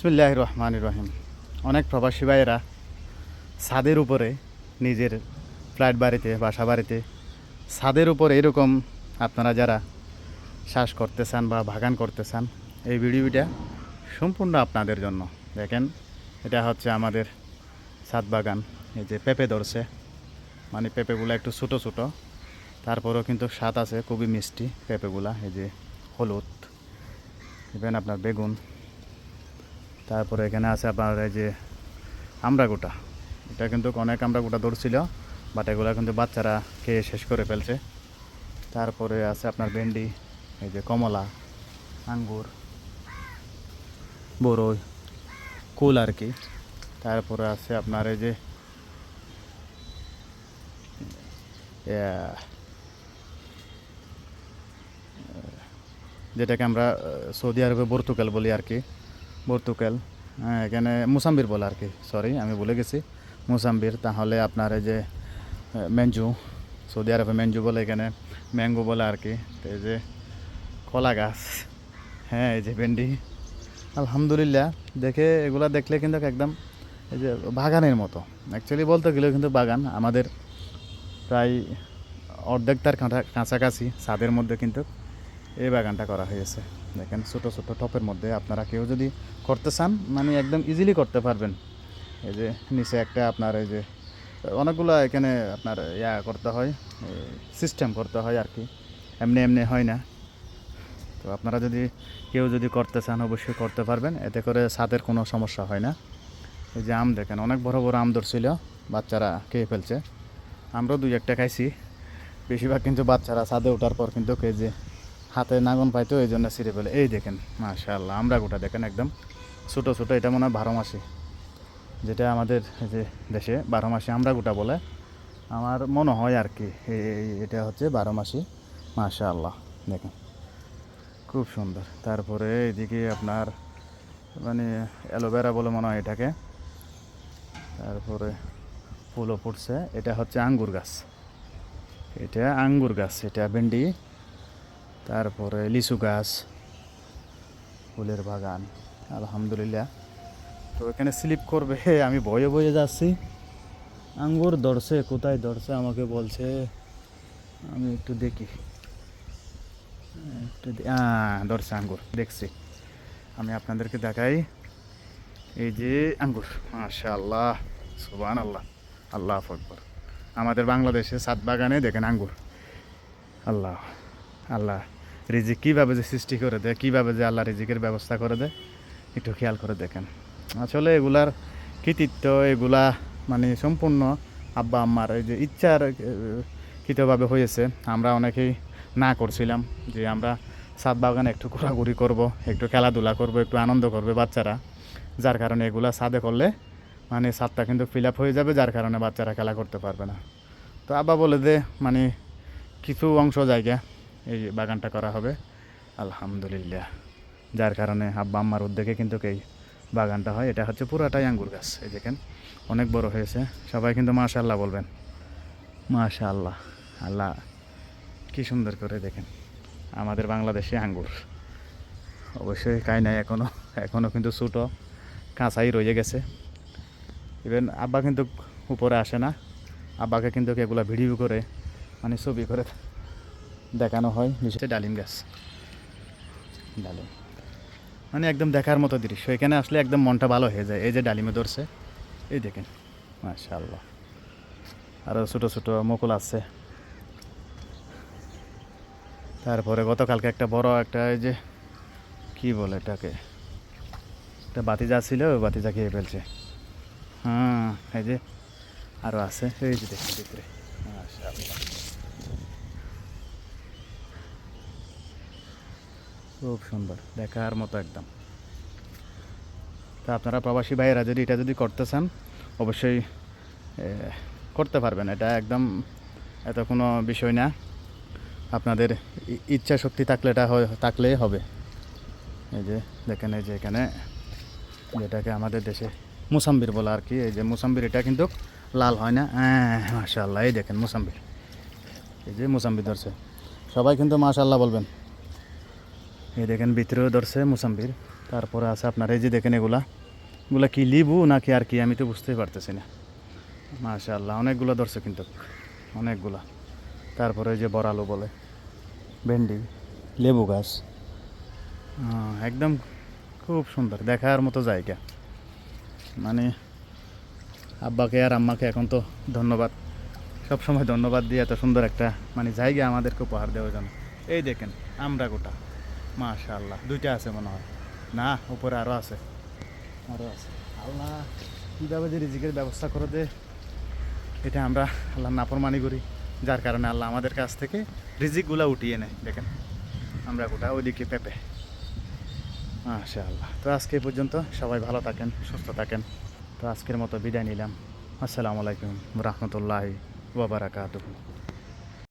বিসমুল্লাহ রহমান রহিম। অনেক প্রবাসী ভাইয়েরা ছাদের উপরে নিজের ফ্ল্যাট বাড়িতে, বাসা বাড়িতে ছাদের উপরে এরকম আপনারা যারা শ্বাস করতে চান বা বাগান করতে চান এই ভিডিওটা সম্পূর্ণ আপনাদের জন্য। দেখেন, এটা হচ্ছে আমাদের ছাদ বাগান। এই যে পেঁপে ধরছে মানে পেঁপেগুলো একটু ছোটো ছোটো। তারপরেও কিন্তু স্বাদ আছে, খুবই মিষ্টি পেঁপেগুলা। এই যে হলুদ ইভেন আপনার বেগুন। তারপরে এখানে আছে আপনার এই যে আমড়াগোটা এটা কিন্তু অনেক আমড়াগোটা ধরছিল বাট এগুলো কিন্তু বাচ্চারা খেয়ে শেষ করে ফেলছে। তারপরে আছে আপনার ভেন্ডি, এই যে কমলা, আঙ্গুর বড়ই কুল আর কি। তারপরে আছে আপনার এই যে যেটাকে আমরা সৌদি আরবে বর্তুকাল বলি আর কি। বর্তুকাল। হ্যাঁ, এখানে মুসাম্বির বলে আর কি সরি আমি ভুলে গেছি। মুসাম্বির তাহলে আপনার এই যে মেঞ্জু সৌদি আরবে মেঞ্জু বলে এখানে ম্যাঙ্গো বলে আর কি এই যে কলা গাছ। হ্যাঁ এই যে ভেন্ডি। আলহামদুলিল্লাহ দেখে এগুলা দেখলে কিন্তু একদম এই যে বাগানের মতো। অ্যাকচুয়ালি বলতে গেলেও কিন্তু বাগান আমাদের প্রায় অর্ধেক তার কাঁটা কাছাকাছি ছাদের মধ্যে কিন্তু এই বাগানটা করা হয়েছে। দেখেন, ছোটো ছোটো টপের মধ্যে আপনারা কেউ যদি করতে চান মানে একদম ইজিলি করতে পারবেন। এই যে নিচে একটা আপনার এই যে, অনেকগুলো এখানে আপনার ইয়া করতে হয় সিস্টেম করতে হয় আর কি। এমনি এমনি হয় না। তো আপনারা যদি কেউ যদি করতে চান, অবশ্যই করতে পারবেন। এতে করে ছাদের কোনো সমস্যা হয় না। এই যে আম দেখেন, অনেক বড় বড় আম ধরছিল, বাচ্চারা খেয়ে ফেলছে। আমরাও দুই একটা খাইছি। বেশিরভাগ কিন্তু বাচ্চারা ছাদে ওঠার পর কিন্তু কে যে হাতে নাগন পাইতো, এই জন্য ছিঁড়ে ফেলে। এই দেখেন, মাশাআল্লাহ, আমরা গোটা দেখেন একদম ছোটো ছোটো, এটা মনে হয় বারো মাসি। যেটা আমাদের যে দেশে বারো মাসি আমরা গোটা বলে, আমার মনে হয় আর কি এটা হচ্ছে বারো মাসি, মাশাআল্লাহ, দেখেন। খুব সুন্দর। তারপরে এদিকে আপনার মানে অ্যালোভেরা বলে মনে হয় এটাকে। তারপরে ফুলও ফুটছে, এটা হচ্ছে আঙ্গুর গাছ। এটা আঙ্গুর গাছ, এটা ভেন্ডি। তারপরে লিচু গাছ, ফুলের বাগান, আলহামদুলিল্লাহ। তো এখানে স্লিপ করবে আমি বয়ে বয়ে যাচ্ছি। আঙ্গুর ধরছে, কোথায় ধরছে আমাকে বলছে, আমি একটু দেখি। একটু ধরছে আঙ্গুর, দেখছি। আমি আপনাদেরকে দেখাই, এই যে আঙ্গুর মাশা আল্লাহ সুবান আল্লাহ আল্লাহ আকবর। আমাদের বাংলাদেশে সাত বাগানে দেখেন আঙ্গুর। আল্লাহ। আল্লাহ রিজিক কীভাবে যে সৃষ্টি করে দেয়, কীভাবে যে আল্লাহ রিজিকের ব্যবস্থা করে দেয়, একটু খেয়াল করে দেখেন। আসলে এগুলার কৃতিত্ব, এগুলা মানে সম্পূর্ণ আব্বা আম্মার এই যে ইচ্ছার কৃতভাবে হয়েছে। আমরা অনেকেই না করছিলাম যে আমরা সাত বাগানে একটু ঘোরাঘুরি করব, একটু খেলাধুলা করব, একটু আনন্দ করবে বাচ্চারা। যার কারণে এগুলা ছাদে করলে মানে ছাদটা কিন্তু ফিল আপ হয়ে যাবে, যার কারণে বাচ্চারা খেলা করতে পারবে না। তো আব্বা বলে দে মানে কিছু অংশ জায়গা এই বাগানটা করা হবে। আলহামদুলিল্লাহ। যার কারণে আব্বা আম্মার উদ্যোগে কিন্তু এই বাগানটা হয়। এটা হচ্ছে পুরাটাই আঙ্গুর গাছ। এই দেখেন, অনেক বড় হয়েছে। সবাই কিন্তু মাশাল্লাহ বলবেন। মাশাল্লাহ আল্লাহ, কি সুন্দর করে দেখেন। আমাদের বাংলাদেশে আঙ্গুর। অবশ্যই খাই নাই এখনও এখনও কিন্তু ছোটো, কাঁচাই রয়ে গেছে। ইভেন আব্বা কিন্তু উপরে আসে না। আব্বাকে কিন্তু এগুলো ভিডিও করে মানে ছবি করে দেখানো হয় বিশেষ ডালিম গাছ। ডালিম। মানে একদম দেখার মতো দৃশ্য। এখানে আসলে একদম মনটা ভালো হয়ে যায়। এই যে ডালিমে ধরছে এই দেখেন। মাশাআল্লাহ। আরও ছোটো ছোটো মুকুল আছে। তারপরে গতকালকে একটা বড় একটা এই যে কি বলে এটাকে? একটা বাতিজা ছিল ওই বাতিজা খেয়ে ফেলছে। হ্যাঁ এই যে আরও আছে। এই যে দেখুন ভিতরে। মাশাআল্লাহ। খুব সুন্দর, দেখার মতো একদম। তা আপনারা প্রবাসী ভাইয়েরা যদি এটা যদি করতে চান, অবশ্যই করতে পারবেন। এটা একদম এত কোনো বিষয় না। আপনাদের ইচ্ছা শক্তি থাকলে এটা থাকলেই হবে। এই যে, দেখেন এই যে এখানে, যেটাকে আমাদের দেশে মুসাম্বির বলা আর কি। এই যে মুসাম্বির, এটা কিন্তু লাল হয় না? হ্যাঁ মাশাল্লাহ এই দেখেন মুসাম্বির। এই যে মুসাম্বির ধরছে। সবাই কিন্তু মাশাল্লাহ বলবেন। এই দেখেন, ভিতরেও ধরছে মুসাম্বির। তারপরে আছে আপনার, এই যে দেখেন এগুলা। এগুলা কি লিবু নাকি আর কি, আমি তো বুঝতেই পারতেছি না। মাশাআল্লাহ, অনেকগুলো ধরছে কিন্তু। অনেকগুলা। তারপরে যে বড়ালু বলে, ভেন্ডি, লেবু গাছ। একদম খুব সুন্দর, দেখার মতো জায়গা। মানে আব্বাকে আর আম্মাকে এখন তো ধন্যবাদ সব সময় ধন্যবাদ দিয়ে এত সুন্দর একটা মানে জায়গা আমাদেরকে উপহার দেওয়ার জন্য। এই দেখেন আমরা গোটা মাশাআল্লাহ, দুইটা আছে মনে হয়। না, উপরে আরও আছে। আরও আছে। আল্লাহ, কীভাবে যে রিজিকের ব্যবস্থা করে দে, এটা আমরা আল্লাহ নাফরমানি করি। যার কারণে আল্লাহ আমাদের কাছ থেকে রিজিকগুলো উঠিয়ে নেয়। দেখেন, আমরা গোটা ওইদিকে পেঁপে। মাশা আল্লাহ তো আজকে পর্যন্ত সবাই ভালো থাকেন, সুস্থ থাকেন। তো আজকের মতো বিদায় নিলাম। আসসালামু আলাইকুম রহমতুল্লাহি ওবরাকাতুহু